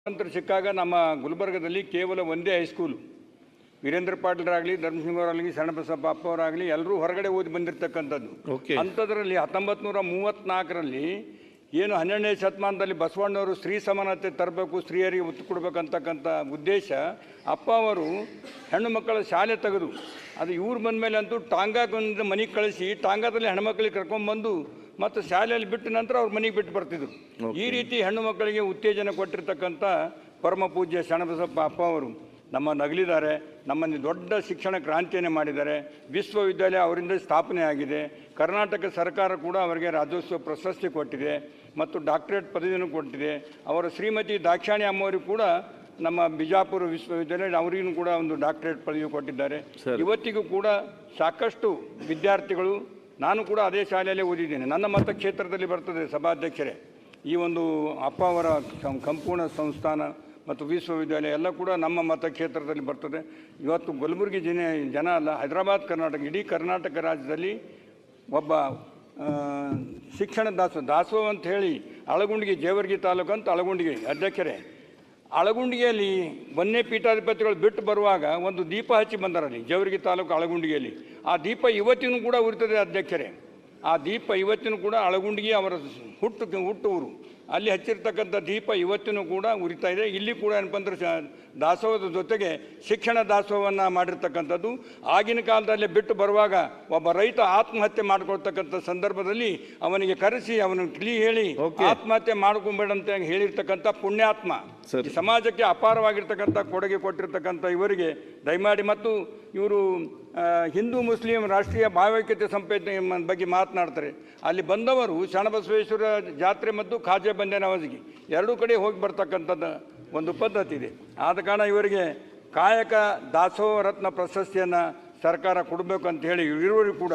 ಸ್ವಾತಂತ್ರ್ಯ ಸಿಕ್ಕಾಗ ನಮ್ಮ ಗುಲ್ಬರ್ಗದಲ್ಲಿ ಕೇವಲ ಒಂದೇ ಹೈಸ್ಕೂಲು ವೀರೇಂದ್ರ ಪಾಟೀಲರಾಗಲಿ ಧರ್ಮಸಿಂಹವರಾಗಲಿ ಶರಣಬಸಪ್ಪ ಅಪ್ಪವರಾಗಲಿ ಎಲ್ಲರೂ ಹೊರಗಡೆ ಓದಿ ಬಂದಿರತಕ್ಕಂಥದ್ದು. ಅಂಥದ್ರಲ್ಲಿ ಹತ್ತೊಂಬತ್ತು ನೂರ ಮೂವತ್ತ್ನಾಲ್ಕರಲ್ಲಿ ಏನು ಹನ್ನೆರಡನೇ ಶತಮಾನದಲ್ಲಿ ಬಸವಣ್ಣವರು ಸ್ತ್ರೀ ಸಮಾನತೆ ತರಬೇಕು ಸ್ತ್ರೀಯರಿಗೆ ಒತ್ತು ಕೊಡಬೇಕಂತಕ್ಕಂಥ ಉದ್ದೇಶ ಅಪ್ಪ ಅವರು ಹೆಣ್ಣು ಮಕ್ಕಳ ಶಾಲೆ ತೆಗೆದು ಅದು ಇವ್ರು ಬಂದ ಮೇಲೆ ಅಂತೂ ಟಾಂಗಾಗೊಂದು ಮನೆಗೆ ಕಳಿಸಿ ಟಾಂಗಾದಲ್ಲಿ ಹೆಣ್ಮಕ್ಳಿಗೆ ಕರ್ಕೊಂಡ್ಬಂದು ಮತ್ತು ಶಾಲೆಯಲ್ಲಿ ಬಿಟ್ಟ ನಂತರ ಅವ್ರ ಮನೆಗೆ ಬಿಟ್ಟು ಬರ್ತಿದ್ರು. ಈ ರೀತಿ ಹೆಣ್ಣು ಮಕ್ಕಳಿಗೆ ಉತ್ತೇಜನ ಕೊಟ್ಟಿರ್ತಕ್ಕಂಥ ಪರಮ ಪೂಜ್ಯ ಶಣಬಸಪ್ಪ ಅಪ್ಪ ಅವರು. ನಮ್ಮ ನಗಲಿದ್ದಾರೆ ನಮ್ಮಲ್ಲಿ ದೊಡ್ಡ ಶಿಕ್ಷಣ ಕ್ರಾಂತಿಯನ್ನು ಮಾಡಿದ್ದಾರೆ. ವಿಶ್ವವಿದ್ಯಾಲಯ ಅವರಿಂದ ಸ್ಥಾಪನೆ ಆಗಿದೆ. ಕರ್ನಾಟಕ ಸರ್ಕಾರ ಕೂಡ ಅವರಿಗೆ ರಾಜ್ಯೋತ್ಸವ ಪ್ರಶಸ್ತಿ ಕೊಟ್ಟಿದೆ ಮತ್ತು ಡಾಕ್ಟರೇಟ್ ಪದವಿಯನ್ನು ಕೊಟ್ಟಿದೆ. ಅವರ ಶ್ರೀಮತಿ ದಾಕ್ಷಾಣಿ ಅಮ್ಮವರಿಗೂ ಕೂಡ ನಮ್ಮ ಬಿಜಾಪುರ ವಿಶ್ವವಿದ್ಯಾಲಯ ಅವರಿಗೂ ಕೂಡ ಒಂದು ಡಾಕ್ಟರೇಟ್ ಪದವಿ ಕೊಟ್ಟಿದ್ದಾರೆ. ಇವತ್ತಿಗೂ ಕೂಡ ಸಾಕಷ್ಟು ವಿದ್ಯಾರ್ಥಿಗಳು ನಾನು ಕೂಡ ಅದೇ ಶಾಲೆಯಲ್ಲೇ ಓದಿದ್ದೇನೆ. ನನ್ನ ಮತಕ್ಷೇತ್ರದಲ್ಲಿ ಬರ್ತದೆ ಸಭಾಧ್ಯಕ್ಷರೇ. ಈ ಒಂದು ಅಪ್ಪ ಅವರ ಸಂಪೂರ್ಣ ಸಂಸ್ಥಾನ ಮತ್ತು ವಿಶ್ವವಿದ್ಯಾಲಯ ಎಲ್ಲ ಕೂಡ ನಮ್ಮ ಮತಕ್ಷೇತ್ರದಲ್ಲಿ ಬರ್ತದೆ. ಇವತ್ತು ಗುಲ್ಬುರ್ಗಿ ಜನ ಜನ ಅಲ್ಲ, ಹೈದರಾಬಾದ್ ಕರ್ನಾಟಕ, ಇಡೀ ಕರ್ನಾಟಕ ರಾಜ್ಯದಲ್ಲಿ ಒಬ್ಬ ಶಿಕ್ಷಣ ದಾಸೋ ದಾಸೋಹ ಅಂತ ಹೇಳಿ ಅಳಗುಂಡಿಗೆ, ಜೇವರ್ಗಿ ತಾಲೂಕು ಅಂತ ಅಳಗುಂಡಿಗೆ ಅಧ್ಯಕ್ಷರೇ. ಅಳಗುಂಡಿಗೆಯಲ್ಲಿ ಬನ್ನೇ ಪೀಠಾಧಿಪತಿಗಳು ಬಿಟ್ಟು ಬರುವಾಗ ಒಂದು ದೀಪ ಹಚ್ಚಿ ಬಂದರಲ್ಲಿ, ಜೇವರ್ಗಿ ತಾಲೂಕು ಅಳಗುಂಡಿಗೆಯಲ್ಲಿ. ಆ ದೀಪ ಇವತ್ತಿನೂ ಕೂಡ ಉರಿತದೆ ಅಧ್ಯಕ್ಷರೇ. ಆ ದೀಪ ಇವತ್ತಿನೂ ಕೂಡ ಅಳಗುಂಡಿಗೆ ಅವರ ಹುಟ್ಟು, ಹುಟ್ಟೂರು. ಅಲ್ಲಿ ಹಚ್ಚಿರ್ತಕ್ಕಂಥ ದೀಪ ಇವತ್ತಿನೂ ಕೂಡ ಉರಿತಾ ಇದೆ ಇಲ್ಲಿ ಕೂಡ ಏನಪ್ಪ ಅಂದ್ರೆ ಶ- ದಾಸೋಹದ ಜೊತೆಗೆ ಶಿಕ್ಷಣ ದಾಸೋಹವನ್ನು ಮಾಡಿರ್ತಕ್ಕಂಥದ್ದು ಆಗಿನ ಕಾಲದಲ್ಲಿ ಬಿಟ್ಟು ಬರುವಾಗ ಒಬ್ಬ ರೈತ ಆತ್ಮಹತ್ಯೆ ಮಾಡ್ಕೊಳ್ತಕ್ಕಂಥ ಸಂದರ್ಭದಲ್ಲಿ ಅವನಿಗೆ ಕರೆಸಿ ಅವನಿಗೆ ತಿಳಿ ಹೇಳಿ. ಆತ್ಮಹತ್ಯೆ ಮಾಡ್ಕೊಂಬೇಡ ಅಂತ ಹೇಳಿರ್ತಕ್ಕಂಥ ಪುಣ್ಯಾತ್ಮ. ಈ ಸಮಾಜಕ್ಕೆ ಅಪಾರವಾಗಿರ್ತಕ್ಕಂಥ ಕೊಡುಗೆ ಕೊಟ್ಟಿರ್ತಕ್ಕಂಥ ಇವರಿಗೆ ದಯಮಾಡಿ ಮತ್ತು ಇವರು ಹಿಂದೂ ಮುಸ್ಲಿಂ ರಾಷ್ಟ್ರೀಯ ಭಾವೈಕ್ಯತೆ ಸಂಪೇತ ಬಗ್ಗೆ ಮಾತನಾಡ್ತಾರೆ ಅಲ್ಲಿ ಬಂದವರು ಶರಣಬಸವೇಶ್ವರ ಜಾತ್ರೆ ಮತ್ತು ಖಾಜೆ ಬಂದೆ ನವಾಜಿಗೆ ಎರಡೂ ಕಡೆ ಹೋಗಿ ಬರ್ತಕ್ಕಂಥದ್ದು ಒಂದು ಪದ್ಧತಿ ಇದೆ. ಆದ ಕಾರಣ ಇವರಿಗೆ ಕಾಯಕ ದಾಸೋಹ ರತ್ನ ಪ್ರಶಸ್ತಿಯನ್ನು ಸರ್ಕಾರ ಕೊಡಬೇಕು ಅಂತ ಹೇಳಿ ಇರುವವರು ಕೂಡ